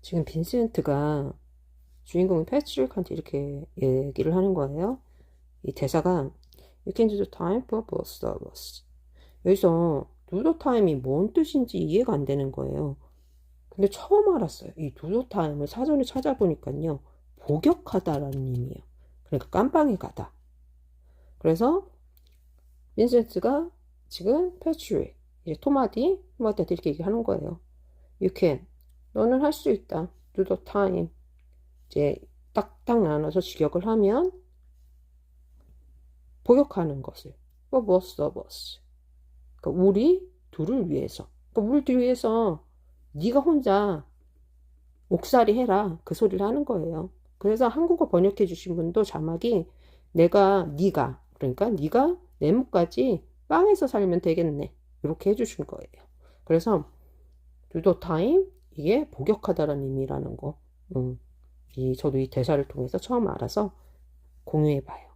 지금 빈센트가 주인공인 패트릭한테 이렇게 얘기를 하는 거예요. 이 대사가 You can do the time for both of us. 여기서 do the time이 뭔 뜻인지 이해가 안 되는 거예요. 근데 처음 알았어요. 이 do the time을 사전에 찾아보니까요. 복역하다라는 의미예요. 그러니까 깜빵에 가다. 그래서 빈센트가 지금 패트릭, 이제 토마디, 토마디한테 이렇게 얘기하는 거예요. You can. 너는 할 수 있다. Do the time. 이제 딱딱 나눠서 직역을 하면 복역하는 것을. For both of us. 그러니까 우리 둘을 위해서. 그러니까 우리 둘 위해서 네가 혼자 옥살이 해라. 그 소리를 하는 거예요. 그래서 한국어 번역해 주신 분도 자막이 내가 네가 그러니까 네가 내목까지 빵에서 살면 되겠네. 이렇게 해주신 거예요. 그래서 the time 이게 복역하다라는 의미라는 거. 음, 이 저도 이 대사를 통해서 처음 알아서 공유해 봐요.